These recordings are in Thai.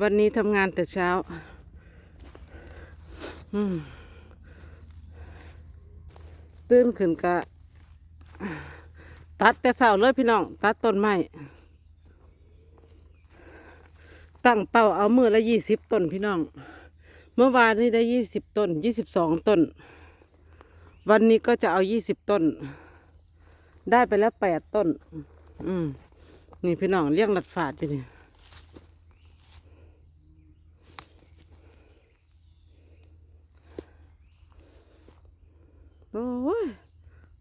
วันนี้ทำงานแต่เช้า ตื่นขึ้นกะ ตัดแต่เสาเลยพี่น้อง ตัดต้นไม้ ตั้งเป้าเอามือละยี่สิบต้นพี่น้อง เมื่อวานนี้ได้ยี่สิบต้นยี่สิบสองต้น วันนี้ก็จะเอายี่สิบต้น ได้ไปแล้วแปดต้น อืม นี่พี่น้องเลี้ยงลัดฝาดอยู่นี่ โอ้ย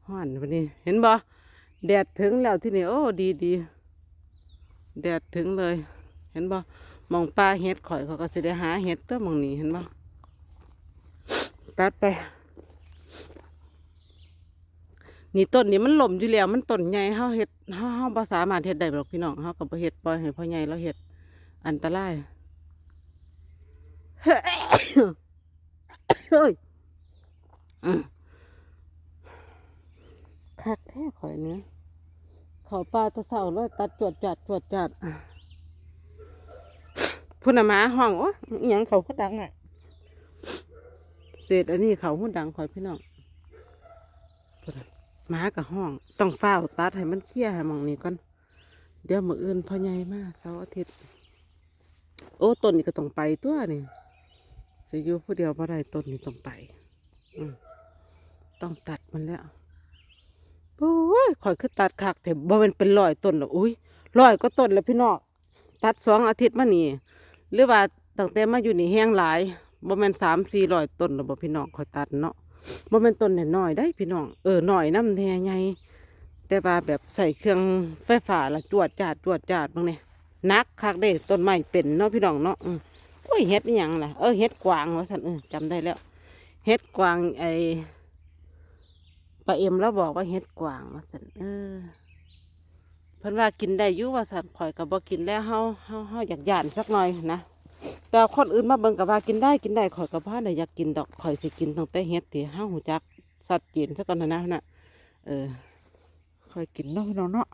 ห่อนวันนี้ เห็นบ่แดดถึงแล้วที่นี่โอ้ดีดีแดดถึงเลย เห็นบ่มองปลาเห็ดข่อยเขาก็สิได้หาเห็ดตัวมองนี้เห็นบ่ตัดไป นี่ต้นนี้มันหล่มอยู่แล้วมันต้นใหญ่เฮาเฮ็ดเฮาเฮาบ่สามารถเฮ็ดได้หรอกพี่น้องเฮาก็บ่เฮ็ดปล่อยให้พ่อใหญ่เราเฮ็ดอันตรายเฮ้ย คักแท้ข่อยเนื้อเขาปลาตะเสาเลยตัดจวดจัดจวดจัดพุ่นหมาห้องโอ้ยอิหยังเขาก็ดังอะเศษอันนี้เขาหุ่นดังข่อยพี่น้องหมากับห้อง ต้องเฝ้าตัดให้มันเคลียให้มองนี้ก่อนเดี๋ยวมืออื่นพ่อใหญ่มาเสาร์อาทิตย์ โอ้ต้นนี้ก็ต้องไปตัวนี่สิอยู่ผู้เดียวบ่ได้ต้นนี้ต้องไป อืต้องตัดมันแล้ว โอ้ยข่อยคือตัดคักแต่บ่แมันเป็นร้อยต้นหรออุ้ยร้อยก็ต้นแล้วพี่น้องตัดสองอาทิตย์มานี่หรือว่าตั้งแต่มาอยู่นี่แห้งหลายบ่แม่นสามสี่ร้อยต้นหรอบ่พี่น้องข่อยตัดเนาะบ่แม่นต้นเนี่ยน้อยได้พี่น้องเออหน้อยน้ำแท้ใหญ่แต่ว่าแบบใส่เครื่องไฟฟ้าละจวดจาดจวดจาดบางเนี่ยนักคักเด้ต้นไม้เป็นเนาะพี่น้องเนาะโอ้ยเฮ็ดยังล่ะเออเฮ็ดกวางว่าสันเออจำได้แล้วเฮ็ดกวางไอ ป้าเอ็มแล้วบอกว่าเฮ็ดกวางว่าสันเออเพิ่นว่ากินได้อยู่ว่าสันข่อยก็บ่กินแล้วเฮาเฮาเฮาอยากหยานสักหน่อยนะแต่คนอื่นมาเบิ่งก็ว่ากินได้กินได้ข่อยก็บ่ได้อยากกินดอกข่อยสิกินตั้งแต่เฮ็ดที่เฮาหูจักสัตว์จีนซะก่อนนะนะน่ะเออข่อยกินเนาะพี่น้องเนาะ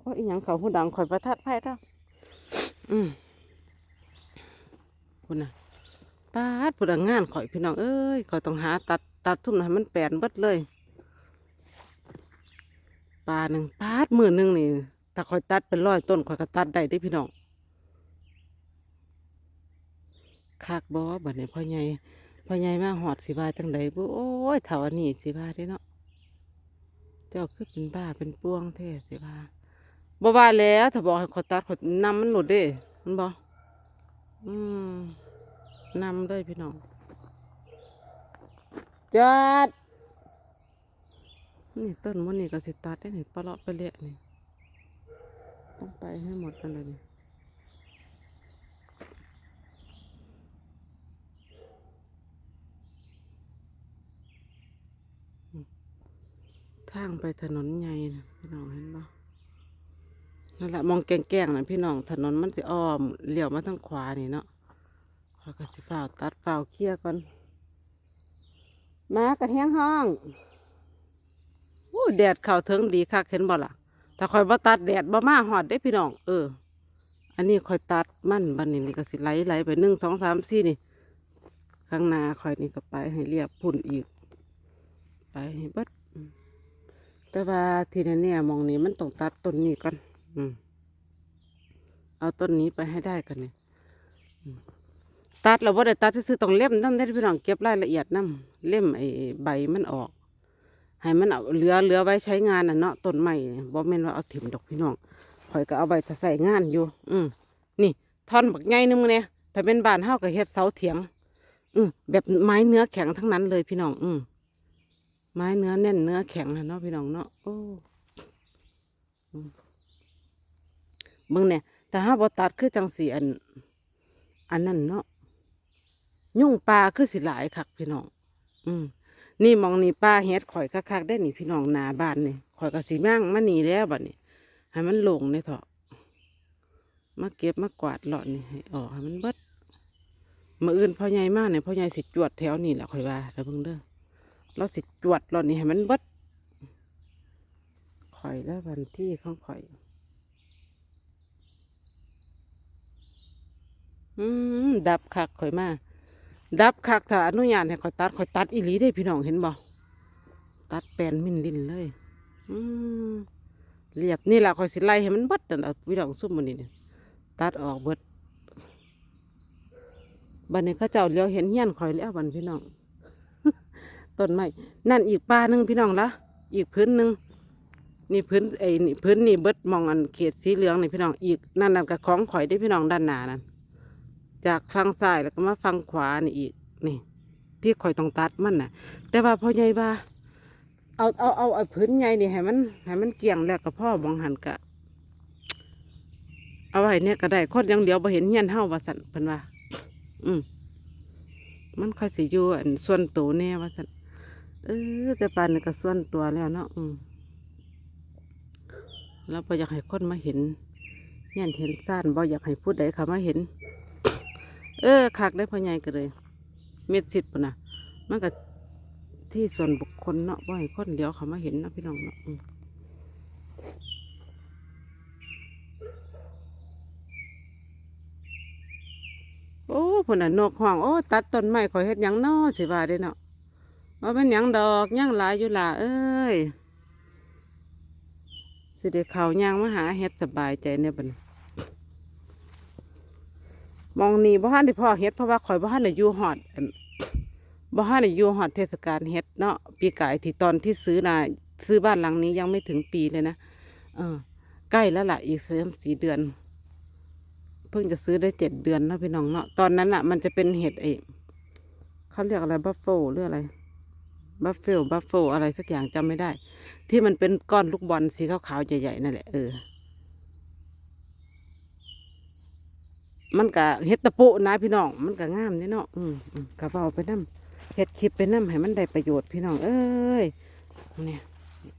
โอ้ยยังเขาหูดังข่อยประทัดไพ่เท่าอืมพุ่นน่ะ ปาดผู้ดังงานข่อยพี่น้องเอ้ยข่อยต้องหาตัดตัดทุ่มให้มันแปลนเบิดเลยปลาหนึ่งปาดมือหนึ่งนี่ถ้าข่อยตัดเป็นร้อยต้นข่อยก็ตัดได้เด้พี่น้องคากบอบัดนี้พ่อใหญ่พ่อใหญ่มาหอดสิบาจังใดบุโอ้ยเถาอันนี้สิบาเด้เนาะเจ้าคือเป็นบ้าเป็นป้วงแท้สิบาบ่ว่าแล้วถ้าบอกให้ขอยตัดขอยนำมันหลุดเด้มันบอกอืม นำเลยพี่น้องจัดนี่ต้นมันนี่ก็สิตัดได้นี่ปลาเลาะไปเละนี่ต้องไปให้หมดกันเลยนี่อืมทางไปถนนใหญ่นะพี่น้องเห็นบ่นั่นแหละมองแกงๆนะพี่น้องถนนมันสิอ้อมเลี้ยวมาทางขวานี่เนาะ ขอก็สิฝ้าตัดฝ้าเคลียก่อนมากระแห้งห้องโอ้แดดเข่าเทิงดีคักเห็นบ่ล่ะถ้าคอยบ่ตัดแดดบ่มาหอดได้พี่น้อง เออ อันนี้คอยตัดมันบันนี้นี่ก็สิไหลไหลไปหนึ่งสองสามสี่นี่ ข้างหน้าคอยนี่ก็ไปให้เรียบพุ่นอีก ไปให้เบิดแต่ว่าทีนี้เนี่ยมองนี้มันต้องตัดต้นนี้ก่อน อืม เอาต้นนี้ไปให้ได้กันเนี่ย ตัดเราว่าได้ตัดซื้อๆต้องเล่มน้ำได้พี่น้องเก็บรายละเอียดน้ำเล่มไอ้ใบมันออก ให้มันเอาเหลือเหลือไว้ใช้งานน่ะเนาะต้นใหม่บ่แม่นว่าเอาถิ่มดอกพี่น้องข่อยก็เอาไว้ถ้าใส่งานอยู่ อืมนี่ท่อนบักใหญ่นึงเนี่ยถ้าเป็นบ้านเฮาก็เฮ็ดเสาเถียง อืมแบบไม้เนื้อแข็งทั้งนั้นเลยพี่น้อง อืมไม้เนื้อแน่นเนื้อแข็งนะเนาะพี่น้องเนาะโอ้เบิ่งเนี่ยแต่ถ้าบ่ตัดคือจังสีอัน อันนั้นเนาะ ยุ่งปลาคือสิหลายคักพี่น้อง อืม นี่มองนี่ปลาเฮ็ดข่อยคักๆได้นี่พี่น้องนาบ้านนี่ข่อยก็สิมั่งมานี่แล้วบัดนี้ให้มันลงในเถาะมาเก็บมากวาดเลาะนี่ให้ออกให้มันเบิดมาอื่นพ่อใหญ่มากเนี่ยพ่อใหญ่สิจวดแถวนี่แหละข่อยว่าแล้วเบิ่งเด้อเราสิจวดเลาะนี่ให้มันเบิดข่อยแล้ววันที่ของข่อยอืมดับคักข่อยมา ดับคักถ้าอนุญาตให้ข่อยตัดข่อยตัดอีหลีได้พี่น้องเห็นบ่ตัดแปลนมินลินเลยอืมเรียบนี่ล่ะข่อยสิไล่ให้มันบิดนั่นล่ะพี่น้องซุ่มมันนี่เนี่ยตัดออกเบิดบัดนี้เขาเจ้าเลี้ยวเห็นเฮียนข่อยแล้วบันพี่น้องต้นไม้นั่นอีกป่านึงพี่น้องละอีกพื้นหนึ่งนี่พื้นไอ้นี่พื้นนี่เบิดมองอันเขตสีเหลืองนี่พี่น้องอีกนั่นนั่นกับของข่อยได้พี่น้องด้านหน้านั่น จากฝั่งซ้ายแล้วก็มาฝั่งขวานี่อีกนี่ ที่ข่อยต้องตัดมันน่ะ แต่ว่าพ่อใหญ่ว่าเอาเอาเอาเอาพื้นใหญ่นี่ให้มันให้มันเกี่ยงแล้วก็พ่อมองหันกะ เอาไว้เนี่ยก็ได้คนยังเดียวบ่เห็นเฮียนเฮาว่าสันเพิ่นว่า อืมมันค่อยสิอยู่อันส่วนตัวแน่ว่าสันเออแต่ปานนี้ก็ส่วนตัวแล้วเนาะอืมแล้วบ่อยากให้คนมาเห็นเฮียนเห็นซ่านบ่อยากให้ผู้ใดเขามาเห็น เออคักได้พ่อใหญ่ก็เลย เม็ดสิทธิ์ปุ่นะมันก็ที่ส่วนบุคคลเนาะบ่ให้คนเดียวเขามาเห็นนะพี่น้องเนาะโอ้พุ่นน่ะนกห้องโอ้ตัดต้นไม้ขอยเฮ็ดยังนอสิว่าเด้เนาะว่าเป็นยังดอกยังหลายอยู่ล่ะเอ้ยสิได้เขายางมาหาเฮ็ดสบายใจเนี่ยบัดนี้ มองนี่บ่ฮันได้พ่อเฮ็ดเพราะว่าข่อยบ่ฮันได้อยู่ฮอดบ่ฮันได้อยู่ฮอดเทศกาลเฮ็ดเนาะปีกายที่ตอนที่ซื้อน่ะซื้อบ้านหลังนี้ยังไม่ถึงปีเลยนะเออใกล้แล้วล่ะอีกสามสี่เดือน เพิ่งจะซื้อได้เจ็ดเดือนเนาะพี่น้องเนาะตอนนั้นอะ มันจะเป็นเห็ดเอเขาเรียกอะไรบัฟเฟลหรืออะไรบัฟเฟลบัฟเฟลอะไรสักอย่างจำไม่ได้ ที่มันเป็นก้อนลูกบอลสีขาวๆใหญ่ๆนั่นแหละเออ มันก็เฮ็ดตะปุนะพี่น้อง มันก็งามนี่เนาะอืมอืมก็เอาไปนํเฮ็ดคลิปไปนํให้มันได้ประโยชน์พี่น้อง เอ้ยเนี่ย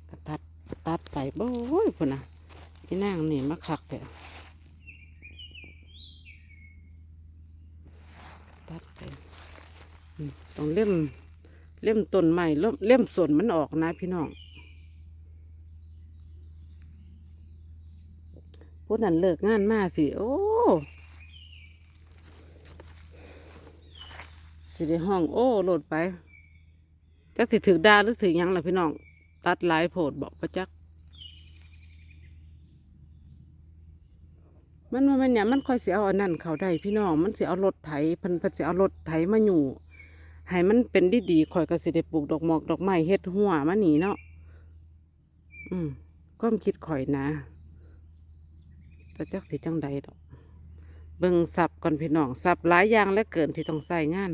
ก็ตัดตัดไปโอ้ยพุ่นน่ะพี่นางนี่มาคักแต่ตัดไปต้องเล่มเล่มต้นใหม่เล่มเล่มส่วนมันออกนะพี่น้องพวกนั้นเลิกงานมาสิ โอ้ สิได้ห้องโอ้โหลดไปจักสิถือดาหรือถือยังล่ะพี่น้อง ตัดลายโผดบอกประจัก มันวันเนี่ยมันค่อยเสียเอาอันนั่นเขาได้พี่น้อง มันเสียเอารถไถพิ่นพิ่นเสียเอารถไถมาอยู่ให้มันเป็นดีดีๆข่อยก็สิได้ปลูกดอกหมอกดอกไม้เฮ็ดหัวมาหนีเนาะอืมความคิดข่อยนะแต่จักสิจังใดดอก เบิ่งสับก่อนพี่น้องสับหลายอย่างและเกินที่ต้องใส่งาน